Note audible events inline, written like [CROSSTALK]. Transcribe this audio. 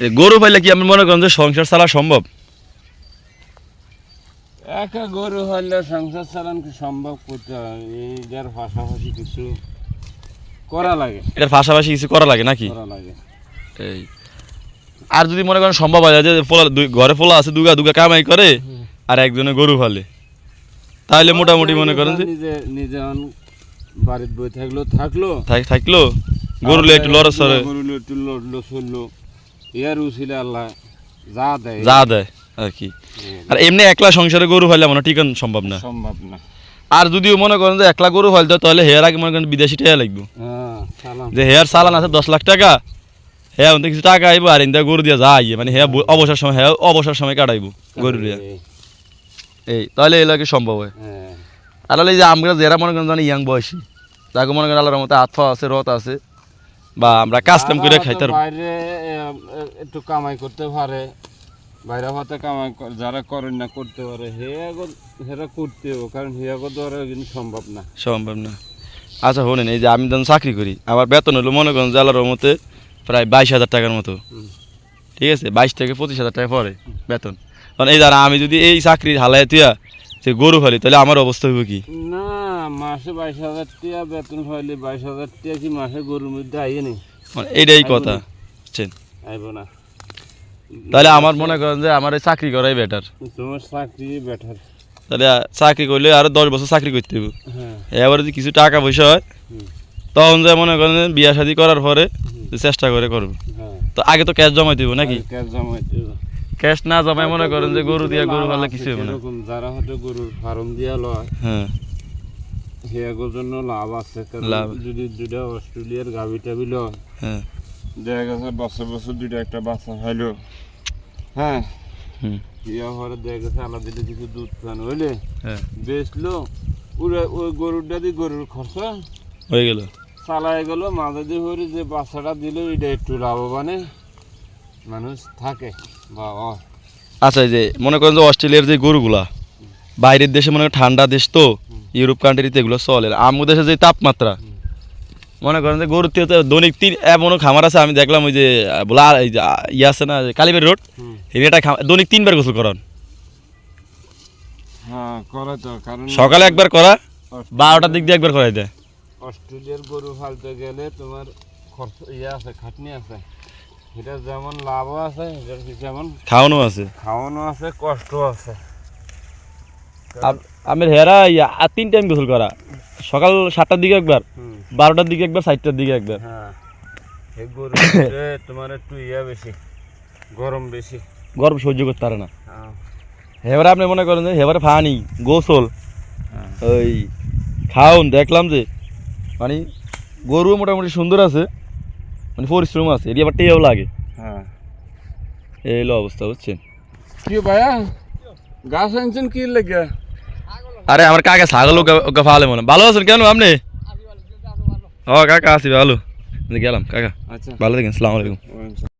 গরু পাইলে কি আমি মনে করেন যে সংসার চালা সম্ভব? একা গরু হলে সংসার চালান সম্ভব করতে হয়? পাশাপাশি কিছু করা লাগে। এটার পাশাপাশি কিছু করা লাগে নাকি? করা লাগে। এই আর যদি মনে করেন সম্ভব হয় যে পোলা ঘরে পোলা আছে দুগা দুগা কামাই করে আর একজনে গরু ফালে তাহলে মোটামুটি মনে করেন যে নিজে নিজে বাড়িতে বই থাকল থাকল। থাকল। গরু একটু লড়ে সরে গরু একটু লড়লো চলল ইয়ার উচিলে আল্লাহ যা দেয়। যা দেয় আর কি। আর এমনি একলা সংসারে গরু ফাইলে মনে টিকান সম্ভব না। সম্ভব না। আর যদিও মনে করেন যে একলা গরু হয়, তাহলে হেয়ার আগে মনে করেন বিদেশি টাকা লাগবে। হ্যাঁ যে হেয়ার চালান আছে দশ লাখ টাকা হ্যাঁ ওতে কিছু টাকা আইব আর ইন্দা গরু দিয়ে যা আইয়ে মানে হ্যাঁ অবসর সময় হ্যাঁ অবসর সময় কাটাইব গরু দিয়ে। এই তাহলে লাগে সম্ভব হয়। হ্যাঁ। আর হলে এই যে আমরা যারা মনে করেন জানি ইয়াং বয়সী যাকে মনে করেন আল্লাহর মতো হাত আছে রথ আছে বা আমরা কাজ কাম করে খাইতে। বাইরে একটু কামাই করতে পারে। বাইরে হতে কামাই যারা করেন না করতে পারে। হে আগো হেরা করতে হবে কারণ হে আগো দ্বারা কিন্তু সম্ভব না। সম্ভব না। আচ্ছা শোনেন এই যে আমি যখন চাকরি করি আমার বেতন হলো মনে করেন আল্লাহর মতে প্রায় বাইশ হাজার টাকার মতো। ঠিক আছে? বাইশ থেকে পঁচিশ হাজার টাকা পরে বেতন। কারণ এই দ্বারা আমি যদি এই চাকরি হালায় তুইয়া যে গরু ফেলি তাহলে আমার অবস্থা হইব কি? না মাসে বাইশ হাজার টিয়া বেতন পাইলে বাইশ হাজার টিয়া কি মাসে গরুর মধ্যে আইয়ে নি? মানে এইটাই কথা বুঝছেন? আইব না। তাহলে আমার মনে করেন যে আমার এই চাকরি করাই বেটার তোমার চাকরি বেটার তাহলে চাকরি করলে আরও দশ বছর চাকরি করতে হবে হ্যাঁ। এবার যদি কিছু টাকা পয়সা হয় তখন যে মনে করেন যে বিয়া শাদি করার পরে চেষ্টা করে করব। হ্যাঁ। তো আগে তো ক্যাশ জমাই দিব নাকি? ক্যাশ জমাইতে হবে। ক্যাশ না জমাই মনে করেন যে গরু দিয়া গরু পালে কিছু হবে না। যারা হয়তো গরুর ফার্ম দিয়া লয় হ্যাঁ। সেগুলোর জন্য লাভ আছে লাভ। যদি দুইটা অস্ট্রেলিয়ার গাভি টাভি লয় হ্যাঁ। দেখা গেছে বছর বছর দুইটা একটা বাচ্চা হইল। হ্যাঁ। ইয়া পরে দেখা গেছে আলাদা দিলে কিছু দুধ পান হইলে হ্যাঁ। বেচলো ওরা ওই গরুরটা দিয়ে গরুর খরচা হয়ে গেল। চালায় গেল মাঝে দিয়ে হরে যে বাচ্চাটা দিল এটা একটু লাভবানে মানুষ থাকে বা অ আচ্ছা এই যে মনে করেন যে অস্ট্রেলিয়ার যে গরুগুলা বাইরের দেশে মনে করেন ঠান্ডা দেশ তো ইউরোপ কান্ট্রিতে এগুলো চলে। আমাদের দেশে যে তাপমাত্রা মনে করেন যে গরুর তো দৈনিক তিন এমনও খামার আছে আমি দেখলাম ওই যে বলা ইয়ে আছে না কালিবের রোড এটা দৈনিক তিনবার গোসল করান। হ্যাঁ সকালে একবার করা বারোটার দিক দিয়ে একবার করাই দেয়। অস্ট্রেলিয়ার গরু ফালতে গেলে তোমার খরচ ইয়ে আছে খাটনি আছে। এটা যেমন লাভও আছে যেমন খাওয়ানো আছে। খাওয়ানো আছে কষ্ট আছে। আমের হেরা ইয়া আর তিন টাইম গোসল করা। সকাল সাতটার দিকে একবার বারোটার দিকে একবার চারটার দিকে একবার। হ্যাঁ। [COUGHS] তোমার একটু ইয়া বেশি গরম বেশি। গরম সহ্য করতে পারে না। হ্যাঁ। হেবারে আপনি মনে করেন যে হেবারে ফানি গোসল হ্যাঁ। ওই খাওন দেখলাম যে মানে গরু মোটামুটি সুন্দর আছে মানে পরিশ্রম আছে এটি আবার টেয়াও লাগে। হ্যাঁ। এই হলো অবস্থা বুঝছেন? কি ভাইয়া? গাছ আনছেন কি লেগে? আরে আমার কাকা ছাগল ওকে- ফালে মনে ভালো আছেন কেন আপনি? ও কাকা আছি ভালো। গেলাম কাকা। আচ্ছা। ভালো থাকেন সালাম আলাইকুম। ওয়ালাইকুম